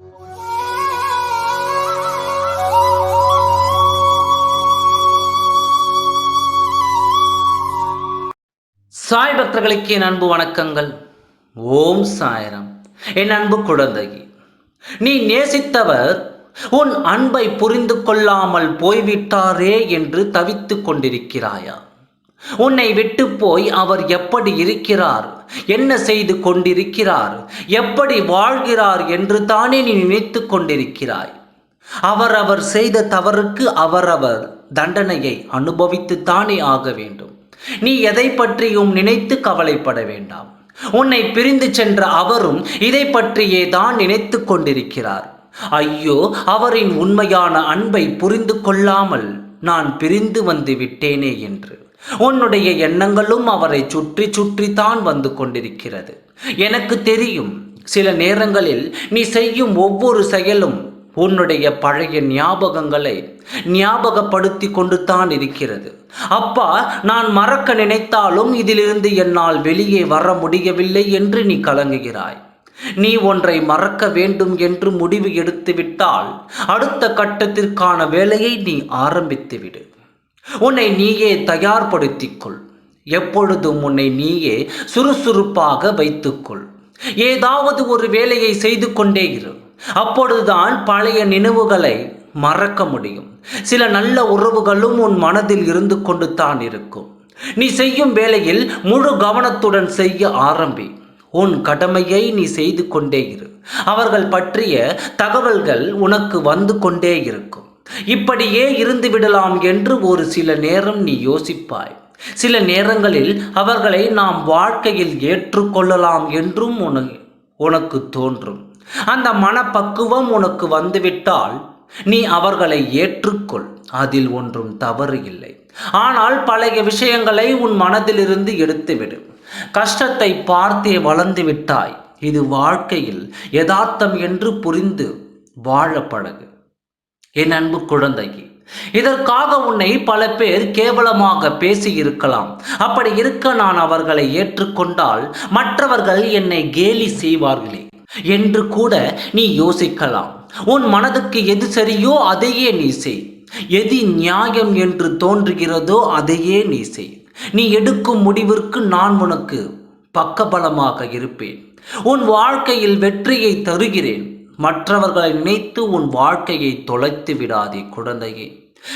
சாய் பக்தர்களுக்கு என் அன்பு வணக்கங்கள். ஓம் சாயரம். என் அன்பு குழந்தை நீ நேசித்தவர் உன் அன்பை புரிந்து கொள்ளாமல் போய்விட்டாரே என்று தவித்துக் கொண்டிருக்கிறாயா? உன்னை விட்டு போய் அவர் எப்படி இருக்கிறார்? என்ன செய்து கொண்டிருக்கிறார்? எப்படி வாழ்கிறார் என்று தானே நீ நினைத்து கொண்டிருக்கிறாய். அவரவர் செய்த தவறுக்கு அவரவர் தண்டனையை அனுபவித்துத்தானே ஆக வேண்டும். நீ எதை பற்றியும் நினைத்து கவலைப்பட வேண்டாம். உன்னை பிரிந்து சென்ற அவரும் இதை பற்றியே தான் நினைத்து கொண்டிருக்கிறார். ஐயோ அவரின் உண்மையான அன்பை புரிந்து கொள்ளாமல் நான் பிரிந்து வந்து விட்டேனே என்று. உன்னுடைய எண்ணங்களும் அவரை சுற்றி சுற்றித்தான் வந்து கொண்டிருக்கிறது. எனக்கு தெரியும் சில நேரங்களில் நீ செய்யும் ஒவ்வொரு செயலும் உன்னுடைய பழைய ஞாபகங்களை ஞாபகப்படுத்தி கொண்டு தான் இருக்கிறது. அப்பா நான் மறக்க நினைத்தாலும் இதிலிருந்து என்னால் வெளியே வர முடியவில்லை என்று நீ கலங்குகிறாய். நீ ஒன்றை மறக்க வேண்டும் என்று முடிவு எடுத்துவிட்டால் அடுத்த கட்டத்திற்கான வேலையை நீ ஆரம்பித்துவிடு. உன்னை நீயே தயார்படுத்திக்கொள். எப்பொழுதும் உன்னை நீயே சுறுசுறுப்பாக வைத்துக்கொள். ஏதாவது ஒரு வேலையை செய்து கொண்டே இரு. அப்பொழுதுதான் பழைய நினைவுகளை மறக்க முடியும். சில நல்ல உறவுகளும் உன் மனதில் இருந்து கொண்டு தான் இருக்கும். நீ செய்யும் வேலையில் முழு கவனத்துடன் செய்ய ஆரம்பி. உன் கடமையை நீ செய்து கொண்டே இரு. அவர்கள் பற்றிய தகவல்கள் உனக்கு வந்து கொண்டே இருக்கும். இப்படியே இருந்து விடலாம் என்று ஒரு சில நேரம் நீ யோசிப்பாய். சில நேரங்களில் அவர்களை நாம் வாழ்க்கையில் ஏற்றுக்கொள்ளலாம் என்றும் உனக்கு உனக்கு தோன்றும். அந்த மனப்பக்குவம் உனக்கு வந்துவிட்டால் நீ அவர்களை ஏற்றுக்கொள். அதில் ஒன்றும் தவறு இல்லை. ஆனால் பழைய விஷயங்களை உன் மனதிலிருந்து எடுத்துவிடு. கஷ்டத்தை பார்த்தே வளர்ந்து விட்டாய். இது வாழ்க்கையில் யதார்த்தம் என்று புரிந்து வாழ பழகு. என் அன்பு குழந்தை இதற்காக உன்னை பல பேர் கேவலமாக பேசி இருக்கலாம் அப்படி இருக்க நான் அவர்களை ஏற்றுக்கொண்டால் மற்றவர்கள் என்னை கேலி செய்வார்களே என்று கூட நீ யோசிக்கலாம். உன் மனதுக்கு எது சரியோ அதையே நீ செய். எது நியாயம் என்று தோன்றுகிறதோ அதையே நீ செய். நீ எடுக்கும் முடிவிற்கு நான் உனக்கு பக்கபலமாக இருப்பேன். உன் வாழ்க்கையில் வெற்றியை தருகிறேன். மற்றவர்களை நினைத்து உன் வாழ்க்கையை தொலைத்து விடாதே குழந்தையே.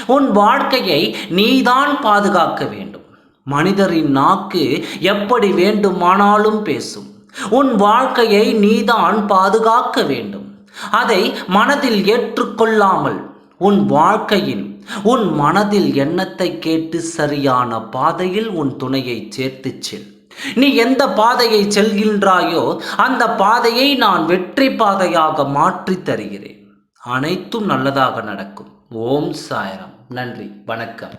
உன் வாழ்க்கையை நீதான் பாதுகாக்க வேண்டும். மனிதரின் நாக்கு எப்படி வேண்டுமானாலும் பேசும். உன் வாழ்க்கையை நீதான் பாதுகாக்க வேண்டும். அதை மனதில் ஏற்றுக்கொள்ளாமல் உன் வாழ்க்கையின் உன் மனதில் எண்ணத்தை கேட்டு சரியான பாதையில் உன் துணையை சேர்த்துச் செல். நீ எந்த பாதையை செல்கின்றாயோ அந்த பாதையை நான் வெற்றி பாதையாக மாற்றி தருகிறேன். அனைத்தும் நல்லதாக நடக்கும். ஓம் சாயரம். நன்றி. வணக்கம்.